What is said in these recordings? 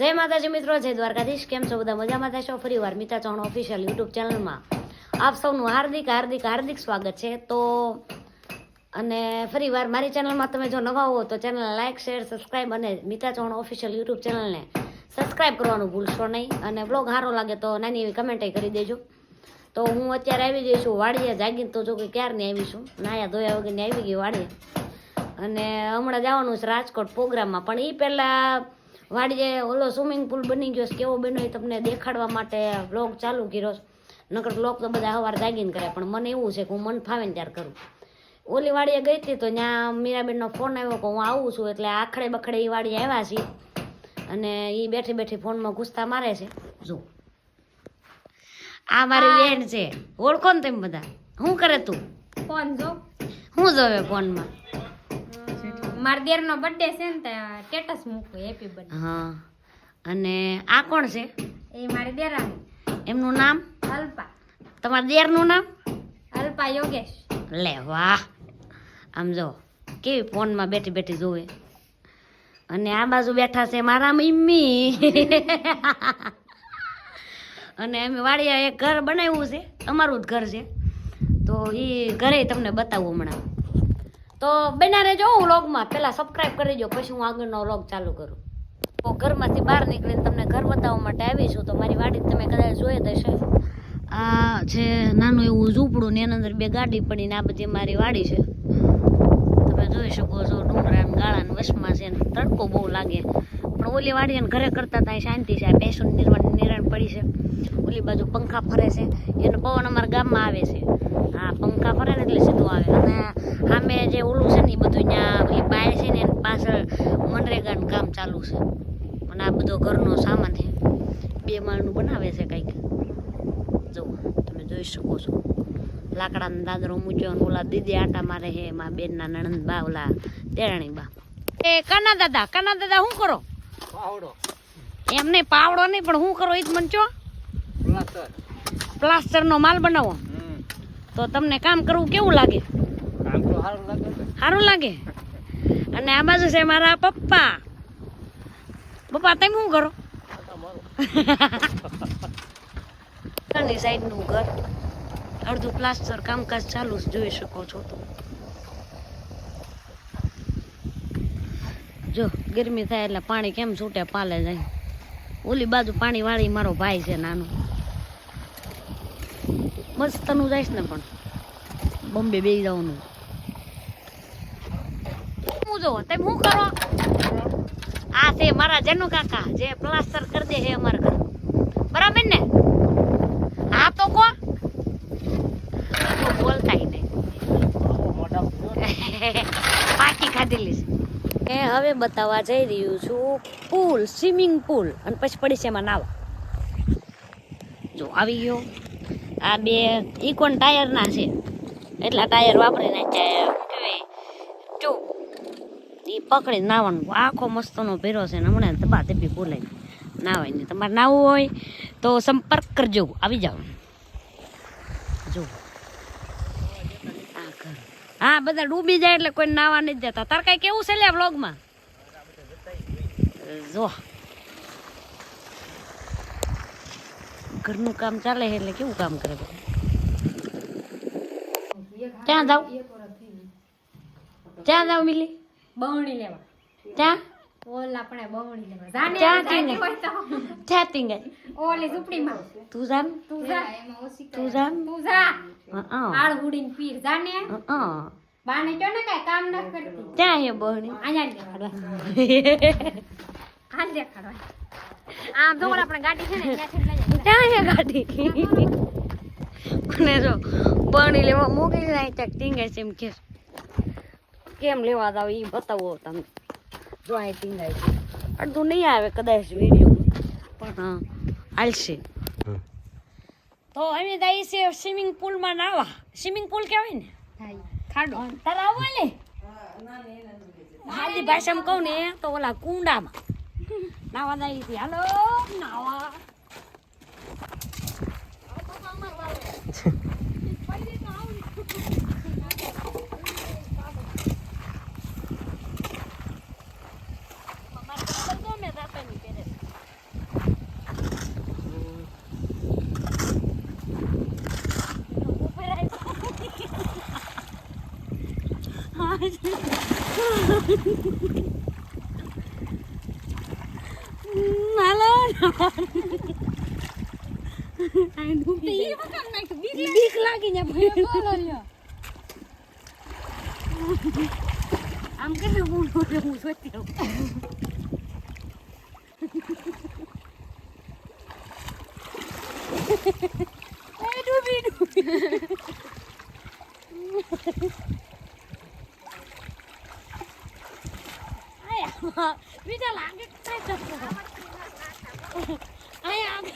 જય માતાજી મિત્રો, જય દ્વારકાધીશ. કેમ છો બધા? મજામાં થશો? ફરી વાર મિતા ચૌહાણ ઓફિશિયલ યુટ્યુબ ચેનલમાં આપ સૌનું હાર્દિક હાર્દિક હાર્દિક સ્વાગત છે. તો, અને ફરી વાર મારી ચેનલમાં તમે જો નવા હો, તો ચેનલ લાઇક શેર સબસ્ક્રાઇબ અને મિતા ચૌહાણ ઓફિશિયલ યુટ્યુબ ચેનલને સબસ્ક્રાઈબ કરવાનું ભૂલશો નહીં. અને બ્લોગ સારો લાગે તો નાની એવી કમેન્ટ કરી દેજો. તો હું અત્યારે આવી જઈશું છું વાડીએ જાગીને, તો જો કે ક્યારની આવી છું? નાયા ધોયા વગરની આવી ગઈ વાડીએ. અને હમણાં જવાનું છે રાજકોટ પ્રોગ્રામમાં. પણ એ પહેલાં વાડીએ ઓલો સ્વિમિંગ પુલ બની ગયો છે કેવો બન્યો એ તમને દેખાડવા માટે વ્લોગ ચાલુ કર્યો નકર વ્લોગ તો બધા સવાર જાગીને કરે પણ મને એવું છે કે હું મન ફાવે ને ત્યારે કરું. ઓલી વાડીએ ગઈ હતી તો ત્યાં મીરાબેનનો ફોન આવ્યો કે હું આવું છું એટલે આખડે બખડે એ વાડીએ આવ્યા છીએ. અને એ બેઠી બેઠી ફોનમાં ઘૂસતા મારે છે. જો. આ મારી બેન છે. ઓળખો ને તમે બધા. શું કરે તું? ફોન જો. શું જોવે ફોનમાં? મારા દેરનો બર્થડે છે ને તે સ્ટેટસ મૂકું હેપી બર્થડે હા. અને આ કોણ છે? એ મારી દેરાણી. એમનું નામ? અલ્પા. તમારા દેરનું નામ? અલ્પા યોગેશ. લે વાહ. આમ જો કેવી ફોનમાં બેઠી બેઠી જોવે. અને આ બાજુ બેઠા છે મારા મમ્મી. અને અમે વાડીએ એક ઘર બનાવ્યું છે અમારું જ ઘર છે. તો એ ઘરે તમને બતાવું હમણાં. તો બના રહેજો હું વ્લોગમાં. પહેલાં સબસ્ક્રાઈબ કરી દો, પછી હું આગળનો વ્લોગ ચાલુ કરું. તો ઘરમાંથી બહાર નીકળીને તમને ઘર બતાવવા માટે આવી છું, તો મારી વાડી તમે કદાચ જોઈ દેશે આ છે નાનું એવું ઝૂંપડું ને એની અંદર બે ગાડી પડીને આ બધી મારી વાડી છે. તમે જોઈ શકો છો, ડુંગરા ને ગાળા વસમાં છે તડકો બહુ લાગે. પણ ઓલી વાડી ઘરે કરતા ત્યાં શાંતિ છે, આ ભેંસું નિર્વાણ નિરાણ પડી છે. ઓલી બાજુ પંખા ફરે છે, એનો પવન અમારા ગામમાં આવે છે. હા ફરે ને એટલે સીધું આવે. અને સામે જે ઓલું છે ને એ બધું ત્યાં એ બાય છે ને એની પાછળ મનરેગાનું કામ ચાલુ છે. અને આ બધો ઘરનો સામાન છે. બે માળનું બનાવે છે કંઈક. જો તમે જોઈ શકો છો. લાકડાનો દાદરો મૂક્યો ને ઓલા દીદી આટા મારે છે એમાં બેનના નણંદ બા ઓલા દેરાણી બા. એ કાના દાદા કાના દાદા શું કરો? પાવડો. એમને પાવડો નહીં પણ શું કરો એ જ મન ચો પ્લાસ્ટર. પ્લાસ્ટરનો માલ બનાવો. તો તમને કામ કરવું કેવું લાગે? સારું લાગે અને આ બાજુ છે મારા પપ્પા. પપ્પા તમે શું કરો? સાઈડનું ઘર. અડધું પ્લાસ્ટર કામકાજ ચાલુ જોઈ શકો છો તો. જો ગરમી થાય એટલે પાણી કેમ છૂટે પાલે જાય. ઓલી બાજુ પાણી વાળી મારો ભાઈ છે નાનો. મસ્તનું જઈશ ને પણ. બોમ્બે બે જવાનું. હું જો તમે શું કરો? આ છે મારા જનુ કાકા જે પ્લાસ્ટર કરી દે છે અમારા ઘર. બરાબર ને? હા તો કો? બોલતા નહીં. પાકી ખાધેલી છે. એ હવે બતાવવા જઈ રહ્યું છું પુલ સ્વિમિંગ પુલ અને પછી પડી છે એમાં નાવા. જો આવી ગયો. આ બે ઇકોન ટાયરના છે? એટલા ટાયર વાપરીને શું એ પકડી નાવાનું. આખો મસ્તનો ભેરો છે ને હમણાં દબા દબી બોલાય. નાવાય તમારે નાવું હોય તો સંપર્ક કરજો. આવી જાઓ. જો. હા, બધા ડૂબી જાય એટલે કોઈ નાવા નથી જતા તાર કઈ કેવું છે લે વ્લોગમાં જો. ઘરનું કામ ચાલે છે એટલે કેવું કામ કરે ત્યાં ક્યાં જાવ? ક્યાં જાવ મિલી? બવણી લેવા. ક્યાં? ઓલા આપણે બવણી લેવા. જાને ક્યાં જાતી તીને? હોય તો. ઓલી ઝૂંપડીમાં. તું જા. તું જામ તું જા. આળ હુડીને પીર. જાને? બાને કયો ને કાંઈ કામ ન કરતી. ત્યાં હે દેખાડવા દેખાડવા. આમ જો આપણે ગાડી છે ને ત્યાંથી લઈ જાય. ત્યાં છે ગાડી. મને જો બહણી લેવા મોકલી જાય ત્યાં ટીંગે છે એમ કે. કેમ લેવા જાવ એ બતાવો તમે. જો અહીં ટીંગાય છે. અડધું નહીં આવે કદાચ વીડિયો પણ હા હાલશે. તો અમે જઈએ છીએ સ્વિમિંગ પુલમાં નાવા. સ્વિમિંગ પુલ કહેવાય ને? ખાડો. તારા આવો ને? હાજી ભાષામાં કહું ને તો ઓલા કુંડામાં. નાવા જાય છે હાલો નાવા અમારે તો ગમે જાતા નહીં પહેરે. હાલો બીક લાગી ને આમ કે હું હું સોચતી રહું એ ડૂબી ડૂબી આયા બીજા લાગે કાંઈ કરતો આયા આગળ આગળ ન જવાતું.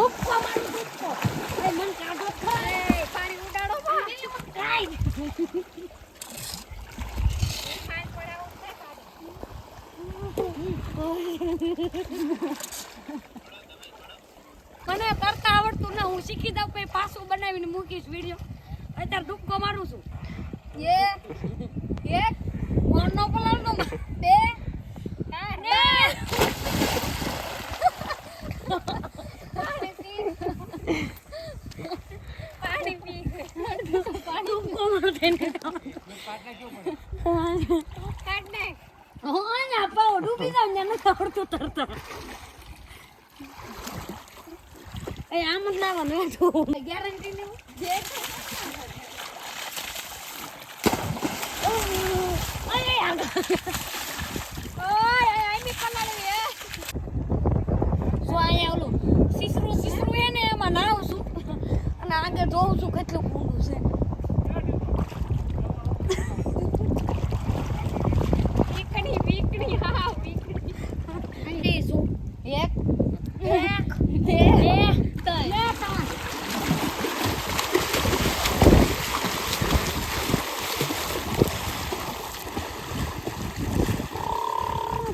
ધક્કો મારું ધક્કો અરે મન કાઢો થાય પાણી ઉડાડો કાઈ મને કરતા આવડતું ના, હું શીખી દઉં પછી પાછું બનાવીને મૂકીશ વીડિયો અત્યારે ડૂબકો મારું છું. એ એ કોણનો પલાળનો બે ને પાણી પી પાણી પી ડૂબકો મારું થઈને કાઢ નાખ હા ને પાવ ડૂબી જાવ ને નથી આવડતું તરતા એ આમ જ લાવવાનું એ તો ગેરંટી લેવું જે અરે આગળ ઓય આઈ પલાળી એ જો અહીંયા ઓલું સીસરું સીસરું એને એમાં નાવું છું. અને આગળ જોઉં છું કેટલું ઊંડું છે વીકણી વીકણી હા વીકણી અહીં શું એક એક બે બે ત્રણ બે ત્રણ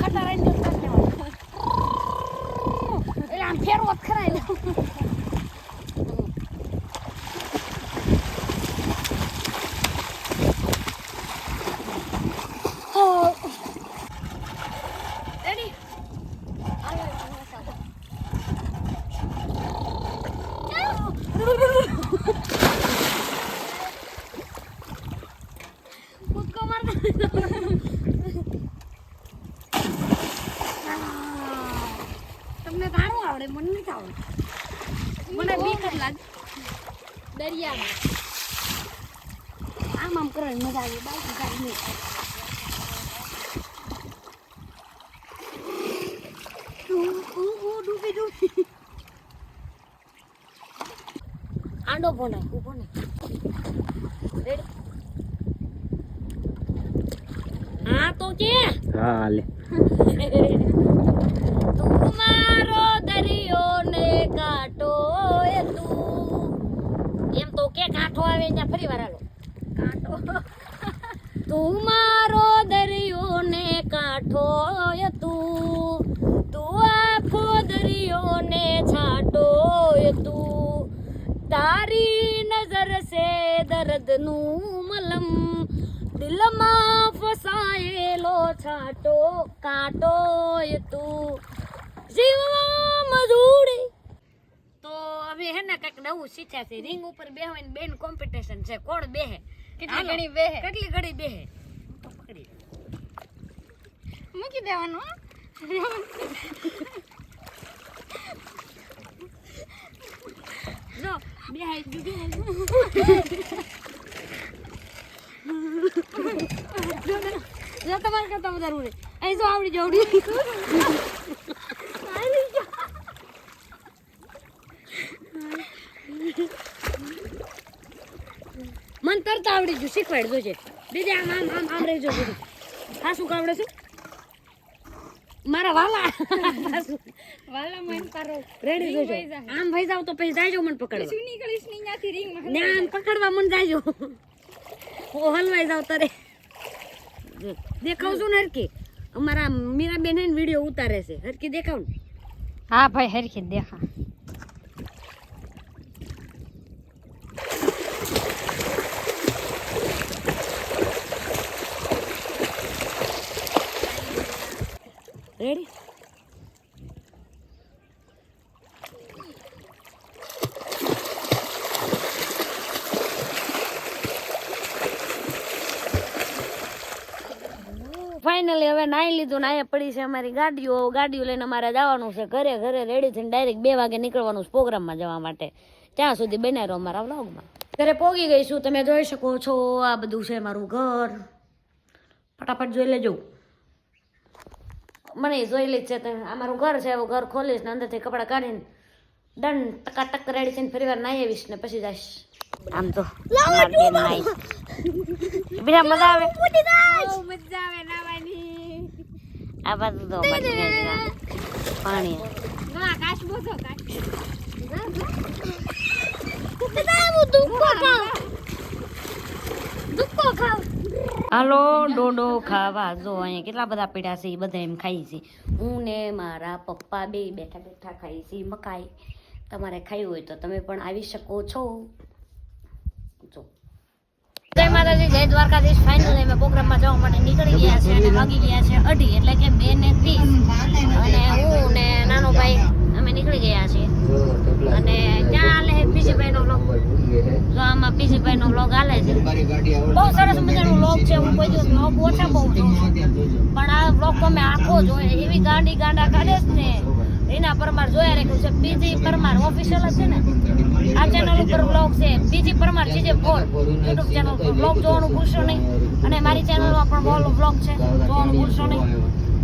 ખટા રહીને જતા રહેવાનું. એટલે આમ ફેરવો જ ખરા એટલે. હા. Ready? કૂદકો મારતા તમને તારું આવડે મને નથી આવડે મને બીક જ લાગે દરિયામાં આમ આમ કરવાની મજા આવે બાકી કાંઈ નહીં આંડો ભોનાય ઊભો ને. હા તો કે હા લે. તું મારો દરિયો ને કાટો એ તો. કે કાંઠો આવે ત્યાં ફરી વાર હાલો. કાંટો તું મારો દરિયો ને કાંઠો તું. તું આખો દરિયો ને છાંટો તું. તારી નજર સે દર્દનું મલમ. દિલમાં ફસાયેલો છાંટો કાંટો તું. જીવવા મજૂરી હવે હે ને કંઈક નવું શીખ્યા છે રિંગ ઉપર બેહવાની બેન કોમ્પિટિશન છે કોણ બેહે કેટલી હાલો. ઘણી બેહે કેટલી ઘડી બેહે તો પકડી લો. મૂકી દેવાનું હો. જો બેહાઈ દીધી ને. જો ને, જો તમારે કરતા વધારે ઉડે અહીં જો આવડી જવડી મન તરતા આવડી ગયું શીખવાડ જોજે બીજે આમ આમ આમ આમ રહેજો બધું. હા શું કાવડે છું? મારા વાલા. વાલા મન પારો રેડી જોજો આમ ભઈ જાવ તો પછી જાયજો મને પકડવા. શું નીકળીશની ત્યાંથી ring માં ને આમ પકડવા મને જાયજો. ઓ હલવાઈ જાવ તારે. દેખાવ છું ને હરકી અમારા મીરાબેન વીડિયો ઉતારે છે. હરકી દેખાવ ને હા ભાઈ હરખી દેખા રેડી? ફાઇનલી હવે નાઈ લીધું ને પડી છે અમારી ગાડીઓ. ગાડીઓ લઈને અમારે જવાનું છે ઘરે ઘરે રેડી થઈને ડાયરેક્ટ બે વાગે નીકળવાનું છે પ્રોગ્રામમાં જવા માટે. ત્યાં સુધી બનાવ્યો અમારા વ્લોગમાં ઘરે પોગી ગઈ છું, તમે જોઈ શકો છો, આ બધું છે મારું ઘર. ફટાફટ જોઈ લેજો. મને જોઈ લે છે તો અમારું ઘર છે એવું ઘર ખોલીશ ને અંદરથી કપડાં કાઢીને દંડ ટકા ટક રેડી થઈને ફરી વાર નાહી આવીશ ને પછી જઈશ. આમ તો બીજા મજા આવે? મજા આવે. નાવાની. આ બાજુ તો. પાણી. કાશ હાલો, ડોડો ખાવા જો અહીંયા કેટલા બધા પીડા છે એ બધા એમ ખાઈ છે. હું ને મારા પપ્પા બે બેઠા બેઠા ખાઈ છે મકાઈ. તમારે ખાઈ હોય તો તમે પણ આવી શકો છો. જો. જય માતાજી, જય દ્વારકાધીશ. ફાઇનલી અમે પ્રોગ્રામમાં જવા માટે નીકળી ગયા છે અને વાગી ગયા છે અઢી, એટલે કે બે ને અને હું ને નાનો ભાઈ અમે નીકળી ગયા છીએ. અને ત્યાં પીસીભાઈ નો વ્લોગ જો આમાં પીસીભાઈ નો વ્લોગ હાલે છે બહુ સરસ મજાનો વ્લોગ છે હું કોઈ દિવસ વ્લોગ ઓછા બહુ જોઉં પણ આ વ્લોગ તો મેં આખો જોયો. એવી ગાંડી ગાંડા કાઢે ને એના પરમાર જોયા રાખ્યું છે. બીજી પરમાર ઓફિશિયલ જ છે ને. આ ચેનલ ઉપર વ્લોગ છે. બીજી Parmar GJ four youtube channel vlog જોવાનું ભૂલશો નહીં. અને મારી ચેનલમાં પણ બોલ વ્લોગ છે. જોવાનું ભૂલશો નહીં.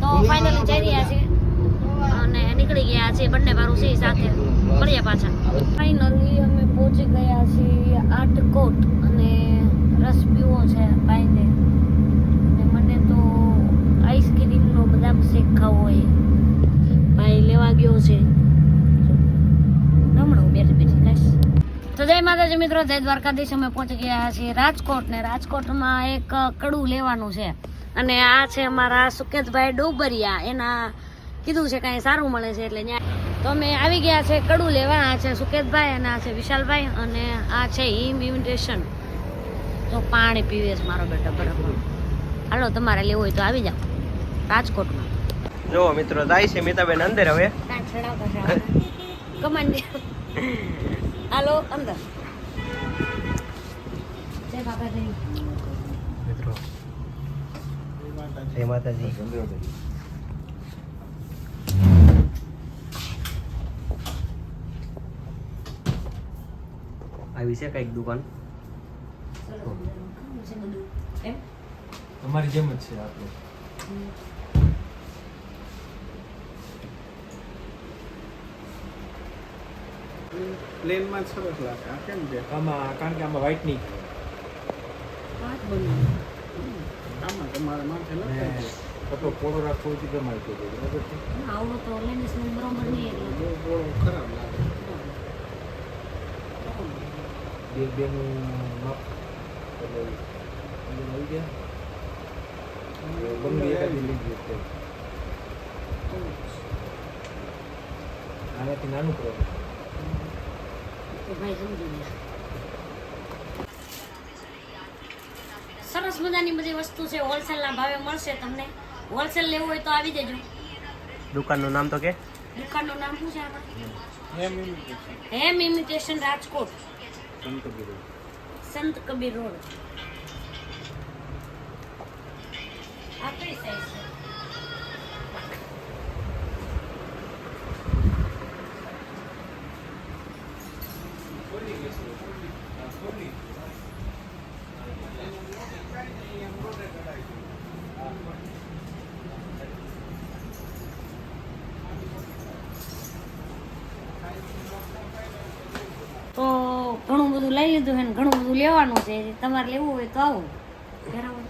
તો ફાઇનલી જઈ રહ્યા છીએ. અને નીકળી ગયા છે બંને મારું છે સાથે. મળ્યા પાછા. ફાઇનલી અમે પહોંચી ગયા છીએ આટકોટ અને રસ પીવો છે ભાઈને અને મને તો આઈસ્ક્રીમનો બદામ શેક ખાવો હોય. ભાઈ લેવા ગયો છે. હમણાં હું બેઠી બેઠી ખાઈશ. તો જય માતાજી મિત્રો જય દ્વારકાધીશ. અમે પહોંચી ગયા છીએ રાજકોટ ને રાજકોટમાં એક કડું લેવાનું છે. અને આ છે અમારા સુકેતભાઈ ડોબરિયા. એના કીધું છે કાંઈ સારું મળે છે એટલે ત્યાં તો અમે આવી ગયા છે કડું લેવા. આ છે સુકેતભાઈ અને આ છે વિશાલભાઈ અને આ છે હિમ ઇન્વિટેશન તો પાણી પીવે છે મારો બેટો બરાબર. હાલો તમારે લેવું હોય તો આવી જાઓ. રાજકોટમાં. જો મિત્રો જાય છે મિતાબેન અંદર હવે. કાંઈ કમાન હાલો અંદર. જય બાબાજી. મિત્રો જય માતાજી. આવી છે કંઈક દુકાન? એમ અમારી જેમ જ છે આપણે પ્લેનમાં સરસ લાગે આ કેમ છે? આમાં કારણ કે આમાં વ્હાઈટ નહીં. પાંચ બની આમાં તમારે માથે છે કપડો પોળો રાખવો હોય તો ગમાય તો બરાબર છે? આવડો તો નું બરોબર નહીં એટલે. બહુ બહુ ખરાબ લાગે. બે બેનું માપ એટલે આવી ગયા બંને એકાદી ગયો છે આનાથી નાનું ગયા સરસ મજાની બધી વસ્તુ છે. હોલસેલના ભાવે મળશે તમને. હોલસેલ લેવું હોય તો આવી જજો દુકાનનું નામ તો કે? દુકાનનું નામ શું છે. હેમ. ઇમિટેશન રાજકોટ. સંત ગુરુ. સંત કબીર રોડ આપણી કઈ સાઈઝ છે તો ઘણું બધું લઈ લીધું છે ને ઘણું બધું લેવાનું છે. તમારે લેવું હોય તો આવો. બરાબર?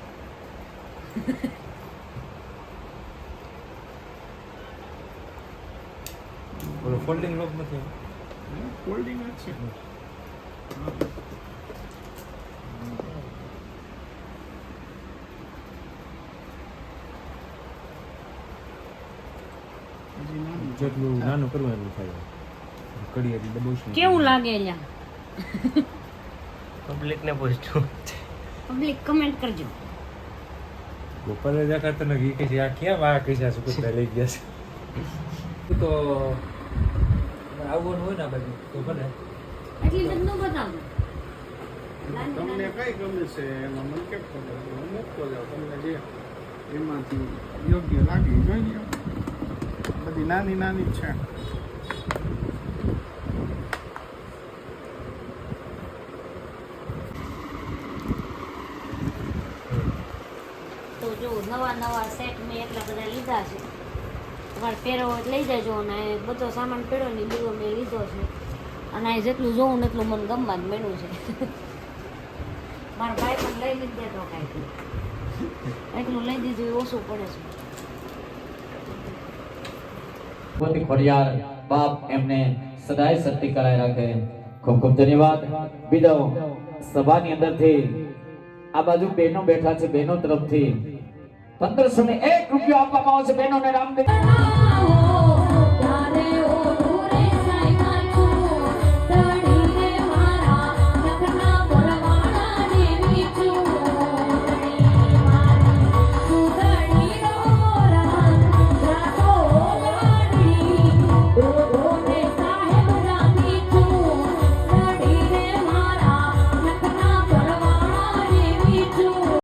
ઓલો folding lock નથી? ફોલ્ડિંગ જ છે. જેટલું નાનું કરવાનું થાય કડી એટલી ડબલ કેવું લાગે અહીંયા? પબ્લિક ને પૂછજો. પબ્લિક કમેન્ટ કરજો. ગોપાલે દેખાડતો ને ઘી કે આ કેમ આ કે છે સુકુતરા લઈ ગયા છે. તો આવવાનું હોય ને બધું બાજુ તો ભલે એટલી બધી ન તમને કઈ ગમે છે એમાં મને કેમ ખબર? હું મૂકતો જાઉં તમને જે એમાંથી યોગ્ય લાગે જોઈ લો બધી નાની નાની છે. જો નવા નવા સેટ મેં એટલા બધા લીધા છે. તમારે તો લઈ જજો અને બધો સામાન પહેરો ને બીજો મેં લીધો છે. અને આ જેટલું જોઉં ને એટલું મને ગમવા જ મેળવું છે. મારા ભાઈ પણ લઈ નથી દેતો કાંઈ એટલું લઈ દીધું ઓછું પડે છે. પોતે ખોડિયાર બાપ એમને સદાય સત્ય કરાય રાખે. ખૂબ ખૂબ ધન્યવાદ. વિદાઓ સભાની અંદરથી આ બાજુ બહેનો બેઠા છે, બહેનો તરફથી. પંદરસો ને એક રૂપિયા આપવામાં આવશે બહેનોને રામદેવ